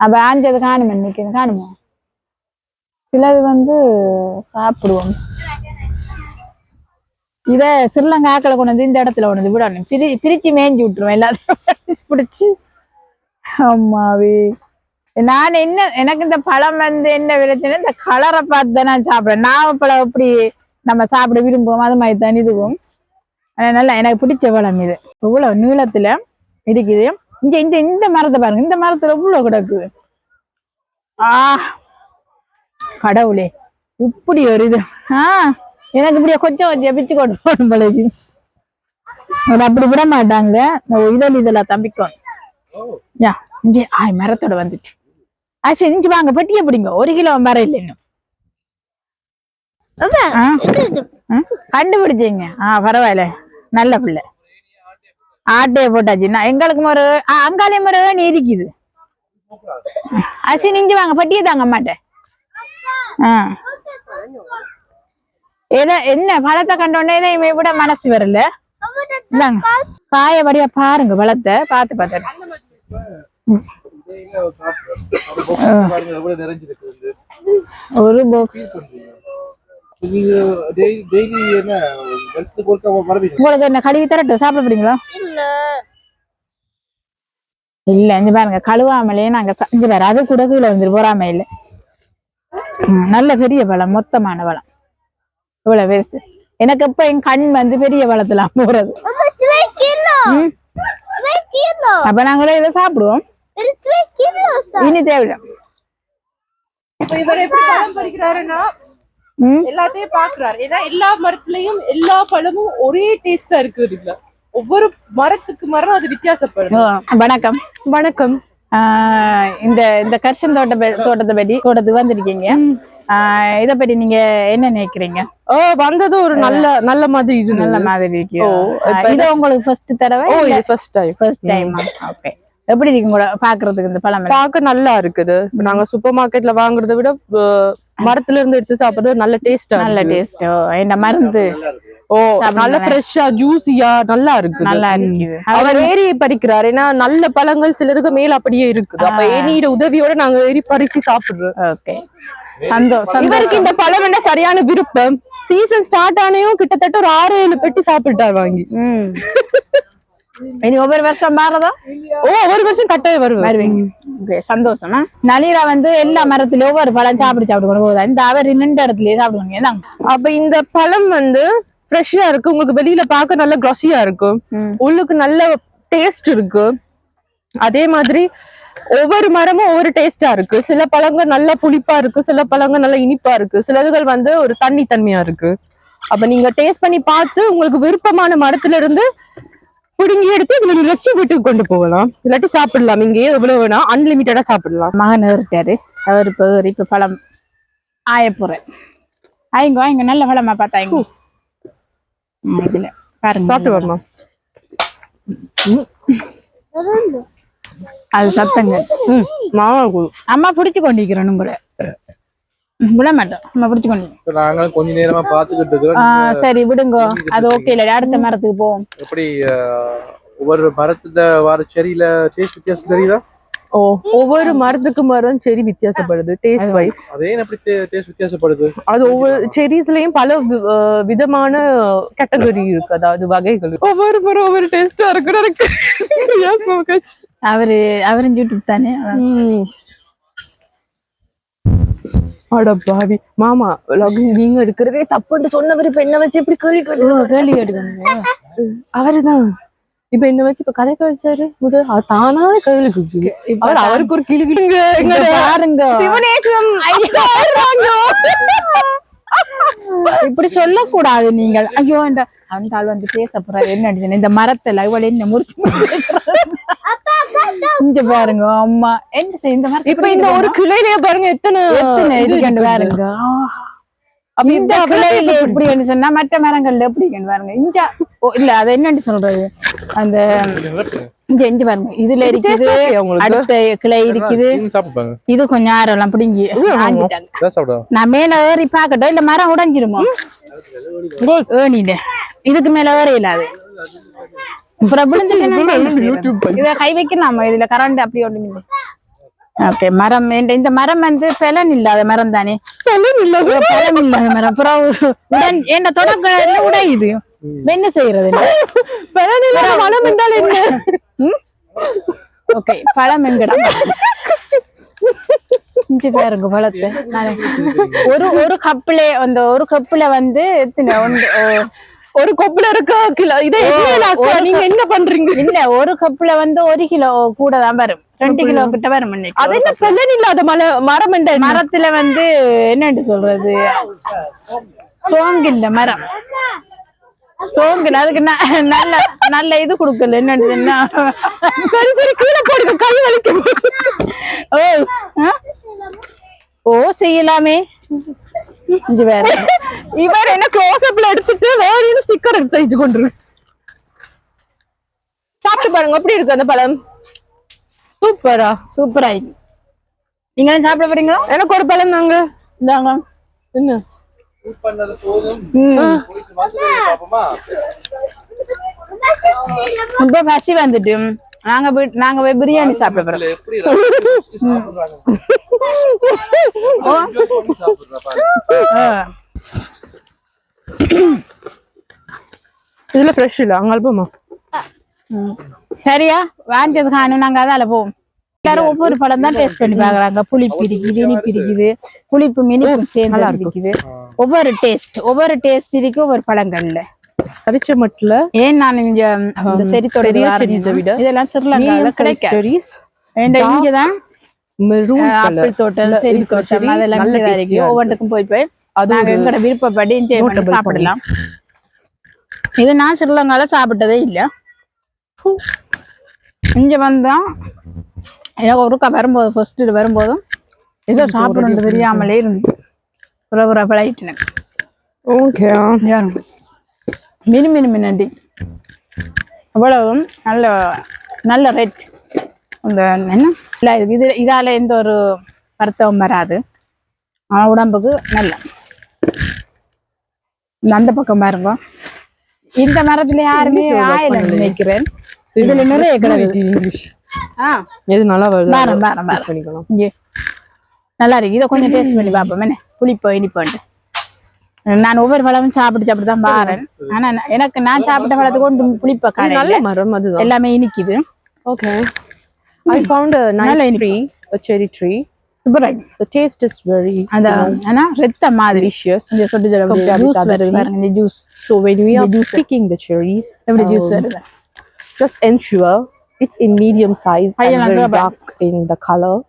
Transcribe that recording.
அப்ப ஆஞ்சது காணுமே இன்னைக்கு காணுமோ? சிலது வந்து சாப்பிடுவோம். இத சிறிலங்காக்களை கொண்டு வந்து இந்த இடத்துல கொண்டு வந்து விடணும். பிரி பிரிச்சு மேய்ஞ்சி விட்டுருவேன் எல்லாத்தையும். பிடிச்சி. அம்மாவே. நான் என்ன எனக்கு இந்த பழம் வந்து என்ன பிரச்சனை இந்த கலரை பார்த்து தான் நான் சாப்பிடுறேன் நாவப்பழம் எப்படி நம்ம சாப்பிட விரும்புவோம் அது மாதிரி தான் இதுவும். ஆனா நல்லா எனக்கு பிடிச்ச பழம் இது. இவ்வளோ நீளத்துல இருக்குது இங்க இந்த இந்த மரத்தை பாருங்க. இந்த மரத்துல இவ்வளவு கிடக்குது ஆ கடவுளே. இப்படி ஒரு இது. ஆ எனக்கு இப்படியே கொஞ்சம் கொஞ்சம் பிச்சு கொண்டு போகணும் பழகி அப்படி விட மாட்டாங்க இதழ் இதழா தம்பிக்கும். யா இங்கே ஆய் மரத்தோட வந்துட்டு அஸ்வின் இஞ்சி வாங்க. பெட்டியை பிடிங்க. ஒரு கிலோ மரம் இல்லை இன்னும்? கண்டுபிடிச்சீங்க ஆ பரவாயில்ல. நல்ல பிள்ளை. ஆட்டைய போட்டாச்சு. நான் எங்களுக்கு ஒரு அங்காலையும் ஒரு ஏணி இருக்குது. அஸ்வின் இஞ்சி வாங்க பெட்டியை தாங்க மாட்டேன் ஆ. ஏதோ என்ன பழத்தை கண்டோடனே இதை விட மனசு வரல. இந்தாங்க காயபடியா பாருங்க பழத்தை பார்த்து பார்த்து. ஒரு பாக்ஸ் உங்களுக்கு என்ன கழுவி தரட்டும் சாப்பிட போறீங்களா? இல்ல. இங்க பாருங்க கழுவாமலே நாங்க இங்க பாரு அது கூட கீழே வந்துரு போறாம இல்ல. நல்ல பெரிய பழம் மொத்தமான பழம் இவ்வளவு பெருசு. எனக்கு எப்ப என் கண் வந்து பெரிய பழத்துல போறது. அப்ப நாங்களே இதை சாப்பிடுவோம். இனி தேவையில்லை. எல்லாத்தையும் பாக்குறாரு. ஏன்னா எல்லா மரத்துலயும் எல்லா பழமும் ஒரே டேஸ்டா இருக்கிறது இல்ல ஒவ்வொரு மரத்துக்கு மரம் அது வித்தியாசப்படும் வணக்கம். வணக்கம். ஆஹ் இந்த இந்த கர்ஷன் தோட்ட தோட்டத்தை பற்றி தோட்டத்துக்கு வந்திருக்கீங்க. ஆஹ் இத பத்தி நீங்க என்ன நினைக்கிறீங்க? ஓ வந்தது ஒரு நல்ல நல்ல மாதிரி இது நல்ல மாதிரி இருக்கு. இது உங்களுக்கு ஃபர்ஸ்ட் தடவை ஓ இது first time first time okay எப்படி இருக்கு கூட பாக்குறதுக்கு இந்த பழம்? பார்க்க நல்லா இருக்குது. நாங்க சூப்பர் மார்க்கெட்ல வாங்குறதை விட மரத்துல இருந்து எடுத்து சாப்பிடுறது நல்ல டேஸ்டா நல்ல டேஸ்ட் என்ன மருந்து? ஓ நல்ல ஃப்ரெஷ்ஷா ஜூசியா நல்லா இருக்குது. நல்லா இருக்குது. அவர் ஏறி பறிக்கிறார். ஏன்னா நல்ல பழங்கள் சிலதுக்கு மேல அப்படியே இருக்குது. அப்ப. ஏனியோட உதவியோட நாங்க ஏறி பறிச்சு சாப்பிடுறோம். ஓகே. சந்தோஷம். இவருக்கு இந்த பழம் என்ன சரியான விருப்பம்? சீசன் ஸ்டார்ட் ஆனையும் கிட்டத்தட்ட ஒரு ஆறு ஏழு பெட்டி சாப்பிட்டார் வாங்கி. இனி ஒவ்வொரு வருஷம் மாறதோ? ஓ ஒரு வருஷம் கட்டாயம் வருவேன் வருவீங்க. ஓகே சந்தோஷமா? நலீரா வந்து எல்லா மரத்துலயும் ஒவ்வொரு பழம் சாப்பிட்டு சாப்பிட்டு கொண்டு போகுதா? இந்த அவர் நின்ற இடத்துலயே சாப்பிடுவாங்க. அப்ப இந்த பழம் வந்து ஃப்ரெஷ்ஷா இருக்கு. உங்களுக்கு வெளியில பார்க்க நல்ல கிளாஸியா இருக்கும். உள்ளுக்கு நல்ல டேஸ்ட் இருக்கு. அதே மாதிரி ஒவ்வொரு மரமும் ஒவ்வொரு டேஸ்டா இருக்கு. சில பழங்கள் நல்ல புளிப்பா இருக்கு சில பழங்கள் நல்ல இனிப்பா இருக்கு. சிலதுகள் வந்து ஒரு தண்ணி தன்மையா இருக்கு. அப்ப நீங்க டேஸ்ட் பண்ணி பார்த்து உங்களுக்கு விருப்பமான மரத்துல இருந்து புடுங்கி எடுத்து இதுல வச்சு வீட்டுக்கு கொண்டு போகலாம். இல்லாட்டி சாப்பிடலாம். இங்கேயே எவ்வளவு வேணா அன்லிமிட்டடா சாப்பிடலாம். மகன் ஏறிட்டாரு. அவர் இப்ப இப்ப பழம் ஆய போறேன். ஆயிங்க ஆயிங்க நல்ல பழமா பார்த்தாங்க இதுல பாருங்க. சாப்பிட்டு வரலாம் அது சத்தங்க. அம்மா பிடிச்சு கொண்டிருக்கிறோம் உங்களை. விட மாட்டோம். அம்மா பிடிச்சு கொண்டு இப்ப நாங்களும் கொஞ்ச நேரமா பாத்துக்கிட்டு இருக்கிறோம். ஆஹ் சரி விடுங்க. அது ஓகே இல்ல அடுத்த மரத்துக்கு போவோம். எப்படி ஒவ்வொரு மரத்துல வர செடியில டேஸ்ட் வித்தியாசம் தெரியுதா? ஓ ஒவ்வொரு மரத்துக்கு மரம் செடி வித்தியாசப்படுது டேஸ்ட் வைஸ் அதே எப்படி டேஸ்ட் வித்தியாசப்படுது? அது ஒவ்வொரு செடிஸ்லயும் பல விதமான கேட்டகரி இருக்கு. அதாவது வகைகள். ஒவ்வொரு மரம் ஒவ்வொரு டேஸ்டா இருக்கு. அவரு அவரும் யூடியூப் தானே. அட பாவி. மாமா vlogging நீங்க எடுக்கிறதே தப்புன்னு சொன்னவர் இப்ப என்ன வச்சு இப்படி கேள்வி கேள்வி கேட்டுக்கோங்க அவருதான். இப்ப என்ன வச்சு இப்ப கதைக்க வச்சாரு? முதல் அது தானா கேள்வி கேட்குது அவர் அவருக்கு ஒரு கிளி கிளிங்க இங்க பாருங்க. இப்படி சொல்லக்கூடாது நீங்கள். ஐயோ இந்த அந்த ஆள் வந்து பேச போறாரு. என்ன இந்த மரத்துல இவள் என்ன முறிச்சு இங்க பாருங்க அம்மா. என்ன செய்ய இந்த மரத்தை இப்ப இந்த ஒரு கிளையிலேயே பாருங்க எத்தனை எத்தனை இது கண்டு. பாருங்க. இந்த கிளையில எப்படி? சொன்னா மற்ற மரங்கள்ல எப்படி பாருங்க. இஞ்சா ஓ இல்ல அது என்னன்னு சொல்றது? அந்த இங்க இங்க பாருங்க. இதுல இருக்குது? அடுத்த கிளை இருக்குது. இது கொஞ்சம் ஆரம் எல்லாம் பிடுங்கி நான் மேல ஏறி பாக்கட்டும் இல்ல மரம் உடைஞ்சிருமோ? ஏணியில. இதுக்கு மேல ஏற இல்லாது அப்புறம் விழுந்துட்டு இத கை வைக்கலாமா? இதுல கரண்ட் அப்படி ஒண்ணும் இல்லை ஓகே மரம் இந்த இந்த மரம் வந்து பலன் இல்லாத மரம் தானே? பலன் இல்ல. பலன் இல்லாத மரம். அப்புறம் உடன் என்ன தொடக்க உடையுது என்ன செய்யறது பலன் இல்லாத என்றால் என்ன? ஓகே பழம் எங்கடா? இஞ்சி பேருங்க பழத்தை. ஒரு ஒரு கப்புல அந்த ஒரு கப்புல வந்து எத்தனை? ஒரு கொப்புல இருக்க கிலோ. இதே நீங்க என்ன பண்றீங்க? இல்ல ஒரு கப்புல வந்து ஒரு கிலோ கூட தான் வரும். ரெண்டு கிலோ கிட்ட வரும். அது என்ன பலன் இல்லாத மல மரம் என்ன? மரத்துல வந்து என்னன்னு சொல்றது? சோங்கு இல்ல மரம். சோங்கு அதுக்கு நல்ல நல்ல இது கொடுக்கல என்னன்னு சொன்னா சரி சரி கீழே போடுங்க கை வலிக்கும் ஓ? ஓ செய்யலாமே. இது வேற. இவர் என்ன க்ளோஸ் அப்ல எடுத்துட்டு வேற என்ன ஸ்டிக்கர் எடுத்து செஞ்சு கொண்டு சாப்பிட்டு பாருங்க எப்படி இருக்கு அந்த பழம்? சூப்பரா சூப்பரா இருக்கு. நீங்களும் சாப்பிட போறீங்களா? எனக்கு ஒரு பழம் தாங்க. இந்தாங்க. என்ன? இப்ப பசி வந்துட்டு நாங்க போய் நாங்க போய் பிரியாணி சாப்பிட போறோம் இல்ல, எப்படி ரசிச்சு சாப்பிடுறாங்க Enjoy பண்ணி சாப்பிடுறா பாரு. ஆ. இதுல ஃப்ரெஷ் இல்ல அங்க அல்பமா ம். சரியா? வாங்கிச்சது காணும் நாங்க அதால போவோம். எல்லாரும் ஒவ்வொரு பழம் தான் டேஸ்ட் பண்ணி பாக்குறாங்க புளிப்பு இருக்குது இனிப்பு இருக்குது புளிப்பு இனிப்பு சேர்ந்து இருக்குது ஒவ்வொரு டேஸ்ட் ஒவ்வொரு டேஸ்ட் இருக்கு ஒவ்வொரு பழங்கள்ல. பறிச்ச மட்டும் ஏன் நான் இங்க இந்த செடிஸை விட இதெல்லாம் சிறுலங்கால கிடைக்காது. இங்கதான்? மெரூன் ஆப்பிள் தோட்டம் செடி தோட்டம் அதெல்லாம் ஒவ்வொன்றுக்கும் போய் போய் அது எங்களோட விருப்பப்படி enjoy பண்ணி சாப்பிடலாம். இது நான் ஸ்ரீலங்கால சாப்பிட்டதே இல்ல. இங்க வந்தா எனக்கு ஒருக்கா வரும்போது ஃபர்ஸ்ட் வரும்போதும் ஏதோ சாப்பிடணும் தெரியாமலே இருந்துச்சு. புறப்புற பழகிட்டு ஓகே மினி மினி மினண்டி அவ்வளவும் நல்ல நல்ல ரேட் அந்த என்ன? இல்லை இது இதால எந்த ஒரு வருத்தமும் வராது. உடம்புக்கு நல்ல. இந்த அந்த பக்கம் பாருங்க. இந்த மரத்துல யாருமே ஆயிரம் நினைக்கிறேன். இதுல நிறைய ஆ. எது நல்லா வருது? பாரம் பாரம் பாரம் பண்ணிக்கலாம். நல்லா இருக்கு. இதை கொஞ்சம் டேஸ்ட் பண்ணி பார்ப்போம். என்ன? புளிப்போ இனிப்போன்ட்டு நான் ஒவ்வொரு பழமும் சாப்பிட்டு சாப்பிட்டு தான் பாறேன் ஆனா எனக்கு நான் சாப்பிட்ட பழத்துக்கு கொண்டு புளிப்ப நல்ல மரம் அதுதான். எல்லாமே இனிக்குது. ஓகே ஐ ஃபவுண்ட் நல்ல இனிப்பு. tree a right the taste is very and uh, uh, the retta madri delicious and so deserve juice varudhu parunga juice. So when we are picking the cherries every um, juice just ensure it's in medium size and very dark in the color.